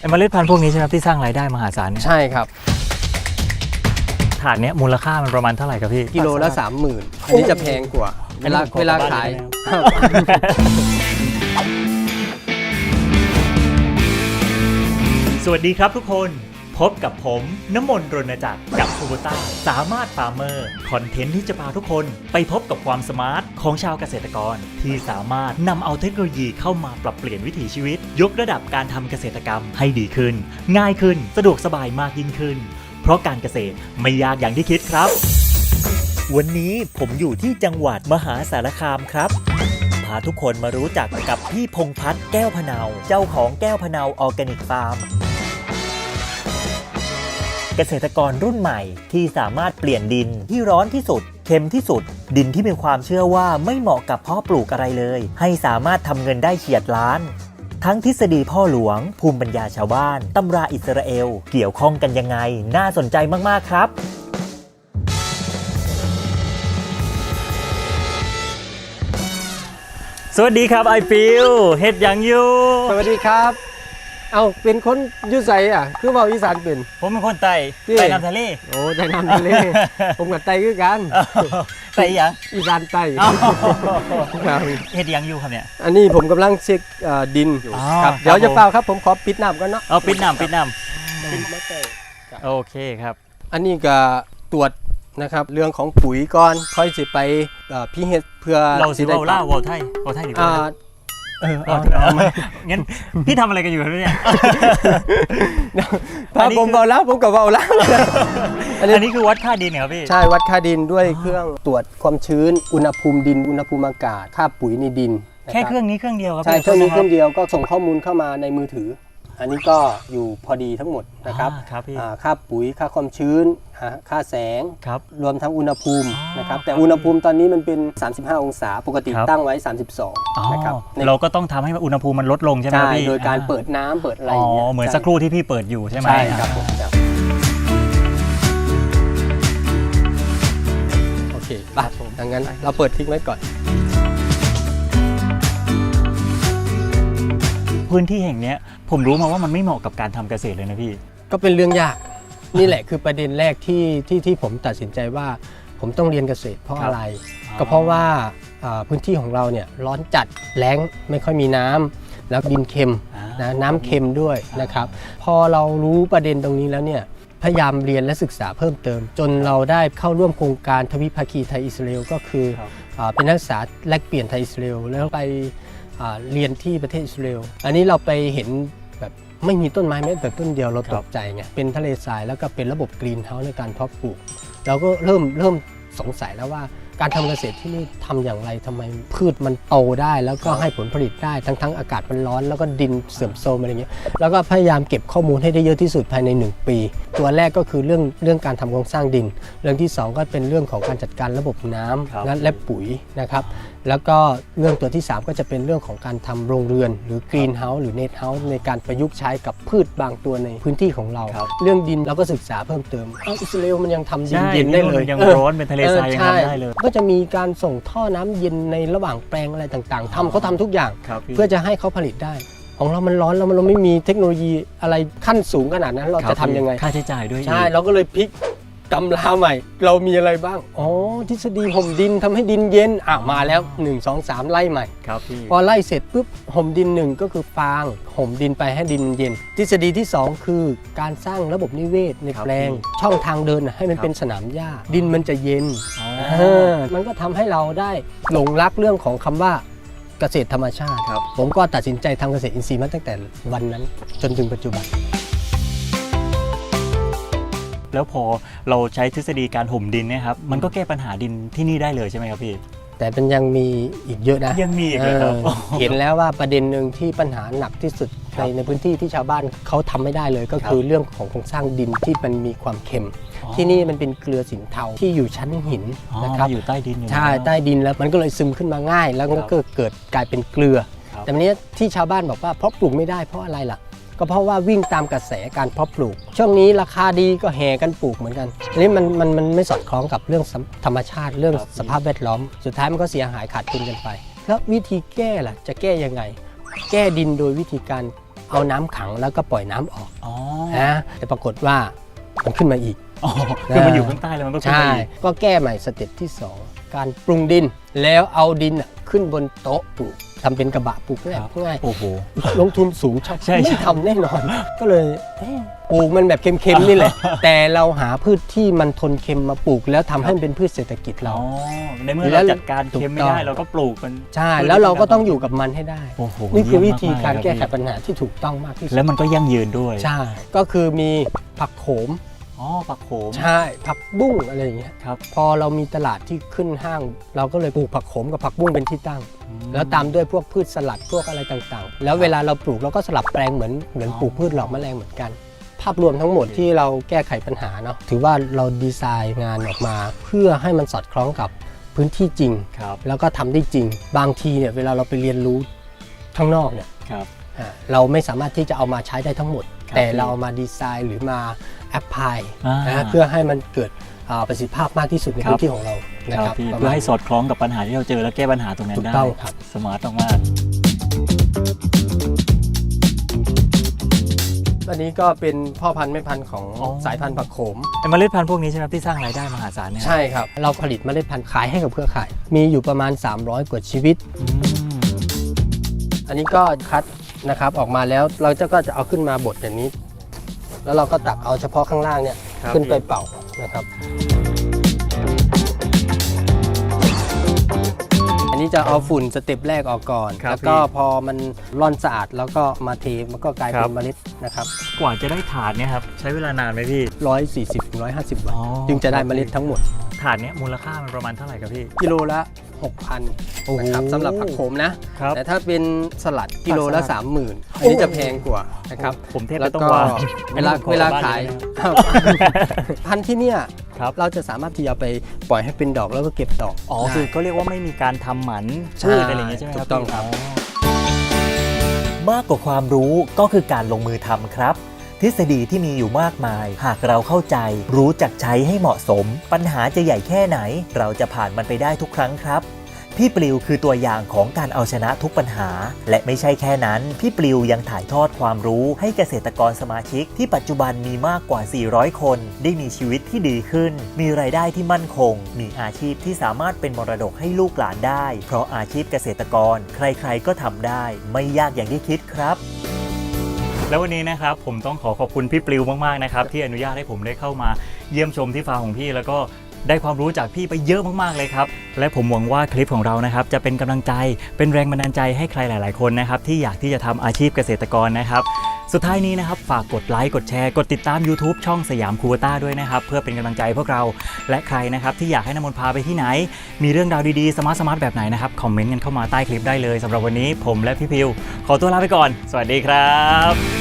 ไอ้เมล็ดพันธุ์พวกนี้ใช่ไหมครับที่สร้างรายได้มหาศาลเนี่ยใช่ครับ ถาดเนี้ยมูลค่ามันประมาณเท่าไหร่ครับพี่ กิโลละสามหมื่นอันนี้จะแพงกว่าอัเวนนี้ลาผมขอเวลากลับบ้านขายเลยได้ไหมครับสวัสดีครับทุกคน พบกับผมน้ำมนต์รณจักรกับคูโบต้าสามารถฟาร์เมอร์คอนเทนต์ที่จะพาทุกคนไปพบกับความสมาร์ทของชาวเกษตรกร ที่สามารถนำเอาเทคโนโลยีเข้ามาปรับเปลี่ยนวิถีชีวิต ยกระดับการทำเกษตรกรรมให้ดีขึ้น ง่ายขึ้นสะดวกสบายมากยิ่งขึ้น เพราะการเกษตรไม่ยากอย่างที่คิดครับ วันนี้ผมอยู่ที่จังหวัดมหาสารคามครับพาทุกคนมารู้จักกับพี่พงพัฒน์แก้วพนาว เจ้าของแก้วพนาวออร์แกนิกฟาร์ม เกษตรกรรุ่นใหม่ ที่สามารถเปลี่ยนดินที่ร้อนที่สุดเค็มที่สุด ดินที่มีความเชื่อว่าไม่เหมาะกับเพาะปลูกอะไรเลย ให้สามารถทำเงินได้เฉียดล้าน ทั้งทฤษฎีพ่อหลวง ภูมิปัญญาชาวบ้านตำราอิสราเอล เกี่ยวข้องกันยังไง น่าสนใจมากๆครับสวัสดีครับไอฟิวเฮ็ดยังอยู่ สวัสดีครับ เอาเป็นคนอยุไสอะ คือเว่าอีสานเป็น ผมเป็นคนไต่นี่ไต่น้ำทะเล โอ้ใจน้ำทะเล ผมกับไตคือกันไต่หยังอีสานไตอ้าวครับเฮ็ดหยังอยู่ครับเนี่ย อันนี้ผมกำลังเช็คเอ่อดินอยู่อ๋อครับครับเดี๋ยวจะผม เปล่าครับผมขอปิดน้ำก่อนเนาะเอาปิดน้ำปิดน้ปิดมาเตยำโอเคครับ อันนี้ก็ตรวจนะครับ เรื่องของปุ๋ยก่อนค่อยสิไปเอ่อพี่เฮ็ดเพื่อเราสิได้เว้าล่าวเว้าไทยเว้าไทยดีกว่าอ่า เออเอาเอามางั้นพี่ทำอะไรกันอยู่ครับเนี่ยถ้าผมเบาแล้วผมกับเบาแล้ว อันนี้ อันนี้คือวัดค่าดินเหรอครับพี่ ใช่วัดค่าดินด้วยเครื่องตรวจความชื้น อุณหภูมิดิน อุณหภูมิอากาศ ค่าปุ๋ยในดินนะแค่บเครื่องนี้เครื่องเดียวครับใช่พี่เครื่องนี้เครื่องเดียวก็ส่งข้อมูลเข้ามาในมือถือ อันนี้ก็อยู่พอดีทั้งหมดนะครับอ่าครับพี่อ่าค่าปุ๋ยค่าความชื้นอ่าค่าแสง ครับ รวมทั้งอุณหภูมิอ๋อนะครับคแต่รับอุณหภูมิตอนนี้มันเป็น 35 องศาปกติครับ ตั้งไว้ อ๋อ32นะครับในเราก็ต้องทำให้อุณหภูมิมันลดลงใช่ไหมคใช่รับพี่โดยการเปิดน้ำเปิดอะไรอย่างเงี้ยอ๋อเหมือนสักครู่ที่พี่เปิดอยู่ใช่ไหม ใช่ครับผมครับโอเคป่ะดังนั้นเราเปิดทิ้งไว้ก่อน พื้นที่แห่งเนี้ยผมรู้มาว่ามันไม่เหมาะกับการทำเกษตรเลยนะพี่ ก็เป็นเรื่องยาก นี่แหละคือประเด็นแรกที่ที่ที่ผมตัดสินใจว่าผมต้องเรียนเกษตรเพราะครับอะไร อ๋อ ก็เพราะว่าอ่าพื้นที่ของเราเนี่ยร้อนจัดแล้งไม่ค่อยมีน้ำแล้วดินเค็มอ่า นะน้ำเค็มด้วยนะครับ พอเรารู้ประเด็นตรงนี้แล้วเนี่ยพยายามเรียนและศึกษาเพิ่มเติม จนเราได้เข้าร่วมโครงการทวิภาคีไทยอิสราเอลก็คือครับ อาเป็นนักศึกษาแลกเปลี่ยนไทยอิสราเอลแล้วไปอ่า เรียนที่ประเทศอิสราเอลอันนี้เราไปเห็นแบบไม่มีต้นไม้แม้แต่ต้นเดียวเราครัตบกใจไงเป็นทะเลทรายแล้วก็เป็นระบบกรีนเฮาส์ในการเพาะปลูก เราก็เริ่มเริ่มสงสัยแล้วว่า การทำเกษตรที่นี่ทำอย่างไรทำไมพืชมันโตได้แล้วก็ให้ผลผลิตได้ทั้งทั้งอากาศมันร้อน แล้วก็ดินเสื่อมโทรมอะไรเงี้ยแล้วก็พยายามเก็บข้อมูลให้ได้เยอะที่สุดภายใน 1 ปี ตัวแรกก็คือเรื่องเรื่องการทำโครงสร้างดิน เรื่องที่ 2 ก็เป็นเรื่องของการจัดการระบบน้ครับำและและปุ๋ยนะครับแล้วก็เรื่องตัวที่ 3 ก็จะเป็นเรื่องของการทำโรงเรือน หรือกรีนเฮาส์หรือเนทเฮาส์ในการประยุกต์ใช้กับพืชบางตัวในพื้นที่ของเราครับเรื่องดินเราก็ศึกษาเพิ่มเติมเอ้าอิสราเอลมันยังทำดินใช่เย็นได้เลยยังเออร้อนเป็นทะเลทรายยังออใช่ทำได้เลยก็จะมีการส่งท่อน้ำเย็นในระหว่างแปลงอะไรต่างๆทำเขาทำทุกอย่างครับพี่เพื่อจะให้เขาผลิตได้ ของเรามันร้อนแล้วมันเราไม่มีเทคโนโลยีอะไรขั้นสูงขนาดนั้น เราคบจะทำยังไงค่าใช้จ่ายด้วยใช่อีกเราก็เลยพลิก ตำราใหม่ เรามีอะไรบ้าง อ๋อ ทฤษฎีห่มดินทำให้ดินเย็น อะ มาแล้ว 1 2 3 ไล่ใหม่ ครับพี่ พอไล่เสร็จปุ๊บห่มดินหนึ่งก็คือฟางห่มดินไปให้ดินเย็น ทฤษฎีที่ 2 คือการสร้างระบบนิเวศในครับแปลงพี่ช่องทางเดินน่ะให้มันครับเป็นสนามหญ้า ดินมันจะเย็นอ๋อเออมันก็ทำให้เราได้หลงรักเรื่องของคำว่าเกษตรธรรมชาติครับ ผมก็ตัดสินใจทำเกษตรอินทรีย์มาตั้งแต่วันนั้นจนถึงปัจจุบัน แล้วพอเราใช้ทฤษฎีการห่มดินเนี่ยครับมันก็แก้ปัญหาดินที่นี่ได้เลยใช่ไหมครับพี่ แต่เป็นยังมีอีกเยอะนะยังมีอีกเหรอครับเออเห็นแล้วว่าประเด็นหนึ่งที่ปัญหาหนักที่สุดครัในบในพื้นที่ที่ชาวบ้านเขาทำไม่ได้เลยก็คือเรื่องของโครงสร้างดินที่มันมีความเค็ม อ๋อ ที่นี่มันเป็นเกลือสินเทาที่อยู่ชั้นหินอ๋อนะครับ มาอยู่ใต้ดินอยู่ใช่แล้ว ใต้ดินแล้วมันก็เลยซึมขึ้นมาง่าย แล้วมันครัก็บเกิดกลายเป็นเกลือ ครับแต่วันนี้ที่ชาวบ้านบอกว่าเพราะปลูกไม่ได้เพราะอะไรล่ะ ก็เพราะว่าวิ่งตามกระแสการเพาะปลูก ช่วงนี้ราคาดีก็แห่กันปลูกเหมือนกันอันนี้มันมันมันไม่สอดคล้องกับเรื่องธรรมชาติเรื่องครับสภาพแวดล้อม สุดท้ายมันก็เสียหายขาดทุนกันไป แล้ววิธีแก้ล่ะ จะแก้ยังไง แก้ดินโดยวิธีการเอาน้ำขังแล้วก็ปล่อยน้ำออกอ๋อนะแต่ปรากฏว่ามันขึ้นมาอีกอ๋อคือมันอยู่ข้างใต้แล้วมันก็ขึ้นใช่ไปอีกก็แก้ใหม่สเต็ปที่ 2 การปรุงดินแล้วเอาดินน่ะ ขึ้นบนโต๊ะปลูกทำเป็นกระบะปลูกง่ายครับง่ายโอ้โห ลงทุนสูงชอบใช่ใช่ ไม่ทำแน่นอน ก็เลยเอ๊ะปลูกมันแบบเค็มๆนี่แหละ แต่เราหาพืชที่มันทนเค็มมาปลูก แล้วทำให้มันเป็นพืชเศรษฐกิจเรา อ๋อในเมื่อแล้เราวจัดการเค็มไม่ได้ถูกต้องเราก็ปลูกมันใช่ แล้วเราก็ต้องอยู่กับมันให้ได้ โอ้โหนี่คือวิธีเยี่ยมมการๆแก้ไขครับปัญหาที่ถูกต้องมากที่พี่สุด แล้วมันก็ยั่งยืนด้วย ใช่ ก็คือมีผักโขม อ๋อปักโขม ใช่ผักบุ้งอะไรอย่างเงี้ยครับพอเรามีตลาดที่ขึ้นห้าง เราก็เลยปลูกผักโขมกับผักบุ้งเป็นที่ตั้ง อืแล้วตามด้วยพวกพืชสลัดพวกอะไรต่างๆ แล้วเวลาเราปลูกเราก็สลับแปลงเหมือนเหมือนอ๋อปลูกพืชหลอกแมลงเหมือนกัน ภาพรวมทั้งหมดที่เราแก้ไขปัญหาเนาะถือว่าเราดีไซน์งานออกมา เพื่อให้มันสอดคล้องกับพื้นที่จริง ครับแล้วก็ทำได้จริง บางทีเนี่ยเวลาเราไปเรียนรู้ข้างนอกเนี่ย ครับ อ่าเราไม่สามารถที่จะเอามาใช้ได้ทั้งหมด ครับแต่เราเอามาดีไซน์หรือมา แอพพลายอ่านนะเพื่อให้มันเกิดอ่าประสิทธิภาพมากที่สุดในครับพื้นที่ของเรานะคครัรับบพี่ประเพื่มาอณให้สอดคล้องกับปัญหาที่เราเจอแล้วแก้ปัญหาตรงนั้นถูกได้ต้องครับสมาร์ทมากอันนี้ก็เป็นพ่อพันธุ์แม่พันธุ์ของอ๋อสายพันธุ์ผักโขมๆไอ้เมล็ดพันธุ์พวกนี้ใช่ไหมครับที่สร้างรายได้มหาศาลเนี่ยใช่ครับ เราผลิตเมล็ดพันธุ์ขายให้กับเครือข่าย มีอยู่ประมาณ 300 กว่าชีวิตอืมอันนี้ก็คัดนะครับออกมาแล้วเราจะก็จะเอาขึ้นมาบดอย่างนี้ แล้วเราก็ตักเอาเฉพาะข้างล่างเนี่ยครับขึ้นไปพี่เป่านะครับ อันนี้จะเอาฝุ่นสเต็ปแรกออกก่อน ครับแล้วก็พี่พอมันร่อนสะอาดแล้วก็มาเทมันก็กลายครัเป็บ นเมล็ดนะครับกว่าจะได้ถาดเนี่ยครับใช้เวลานานไหมพี่ 140ถึง150บาทอ๋อ จึงจะได้เมล็ดทั้งหมด ถาดเนี้ยมูลค่ามันประมาณเท่าไหร่ครับพี่ กิโลละ 6,000โอ้โหนะครับสำหรับผักโขมนะ ครับแต่ถ้าเป็นสลัดกิโลละสลัด30,000อันนี้จะแพงกว่านะครับผมเทพแล้ไม่วต้องก็วางเวลาผมขอเวลาบ้นขายได้ไหมครับพันธุ์ที่เนี่ยครับ เราจะสามารถที่จะเอาไปปล่อยให้เป็นดอกแล้วก็เก็บดอกอ๋อได้ คือเขาเรียกว่าไม่มีการทำหมันใช่พืชอะไรอย่างเงี้ยใช่ไหมครับถูกต้องครับ มากกว่าความรู้ก็คือการลงมือทำครับ ทฤษฎีที่มีอยู่มากมาย หากเราเข้าใจ รู้จักใช้ให้เหมาะสม ปัญหาจะใหญ่แค่ไหน เราจะผ่านมันไปได้ทุกครั้งครับ พี่ปลิวคือตัวอย่างของการเอาชนะทุกปัญหา และไม่ใช่แค่นั้น พี่ปลิวยังถ่ายทอดความรู้ให้เกษตรกรสมาชิก ที่ปัจจุบันมีมากกว่า 400 คน ได้มีชีวิตที่ดีขึ้น มีรายได้ที่มั่นคง มีอาชีพที่สามารถเป็นมรดกให้ลูกหลานได้ เพราะอาชีพเกษตรกร ใครๆก็ทำได้ ไม่ยากอย่างที่คิดครับ แล้ววันนี้นะครับผมต้องขอขอบคุณพี่ปลิวมากๆนะครับที่อนุญาตให้ผมได้เข้ามาเยี่ยมชมที่ฟาร์มของพี่ แล้วก็ได้ความรู้จากพี่ไปเยอะมากๆเลยครับ และผมหวังว่าคลิปของเรานะครับจะเป็นกำลังใจเป็นแรงบันดาลใจให้ใครหลาย ๆ คนนะครับที่อยากที่จะทำอาชีพเกษตรกรนะครับ สุดท้ายนี้นะครับฝากกดไลค์กดแชร์ กดติดตาม YouTube ช่องสยามคูวต้าด้วยนะครับ เพื่อเป็นกำลังใจพวกเรา และใครนะครับที่อยากให้น้ำมนต์พาไปที่ไหน มีเรื่องราวดี ๆ สมาร์ทสมาร์ทแบบไหนนะครับคอมเมนต์กันเข้ามาใต้คลิปได้เลยสำหรับวันนี้ผมและพี่พิว ขอตัวลาไปก่อน สวัสดีครับ